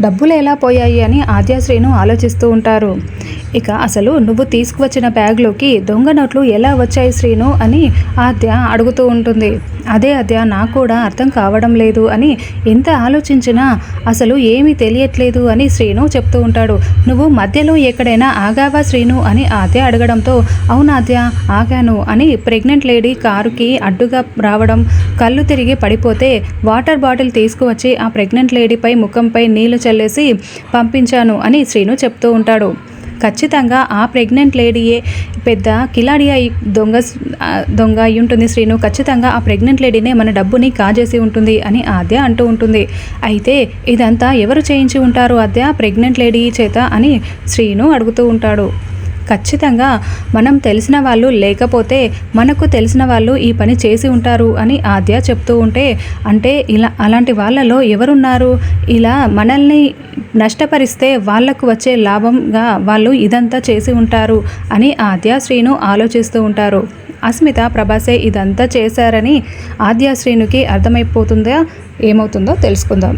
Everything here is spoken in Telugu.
డబ్బులు ఎలా పోయాయి అని ఆద్యాశ్రీను ఆలోచిస్తూ ఉంటారు. ఇక అసలు నువ్వు తీసుకువచ్చిన బ్యాగ్లోకి దొంగ నోట్లు ఎలా వచ్చాయి శ్రీను అని ఆద్య అడుగుతూ ఉంటుంది. అదే అద్య నాకు కూడా అర్థం కావడం లేదు అని ఎంత ఆలోచించినా అసలు ఏమీ తెలియట్లేదు అని శ్రీను చెప్తూ ఉంటాడు. నువ్వు మధ్యలో ఎక్కడైనా ఆగావా శ్రీను అని ఆద్య అడగడంతో అవును ఆద్య ఆగాను అని ప్రెగ్నెంట్ లేడీ కారుకి అడ్డుగా రావడం కళ్ళు తిరిగి పడిపోతే వాటర్ బాటిల్ తీసుకువచ్చి ఆ ప్రెగ్నెంట్ లేడీపై ముఖంపై నీళ్ళు చల్లేసి పంపించాను అని శ్రీను చెప్తూ ఉంటాడు. ఖచ్చితంగా ఆ ప్రెగ్నెంట్ లేడీయే పెద్ద కిలాడి అయి దొంగ దొంగ అయి ఉంటుంది శ్రీను. ఖచ్చితంగా ఆ ప్రెగ్నెంట్ లేడీనే మన డబ్బుని కాజేసి ఉంటుంది అని ఆద్య అంటూ ఉంటుంది. అయితే ఇదంతా ఎవరు చేయించి ఉంటారు ఆద్య? ప్రెగ్నెంట్ లేడీ చేత అని శ్రీను అడుగుతూ ఉంటాడు. ఖచ్చితంగా మనం తెలిసిన వాళ్ళు లేకపోతే మనకు తెలిసిన వాళ్ళు ఈ పని చేసి ఉంటారు అని ఆద్య చెప్తూ ఉంటే అంటే ఇలా అలాంటి వాళ్ళలో ఎవరున్నారు? ఇలా మనల్ని నష్టపరిస్తే వాళ్ళకు వచ్చే లాభంగా వాళ్ళు ఇదంతా చేసి ఉంటారు అని ఆద్య శ్రీను ఆలోచిస్తూ ఉంటారు. అస్మిత ప్రభాసే ఇదంతా చేశారని ఆద్య శ్రీనుకి అర్థమైపోతుందా? ఏమవుతుందో తెలుసుకుందాం.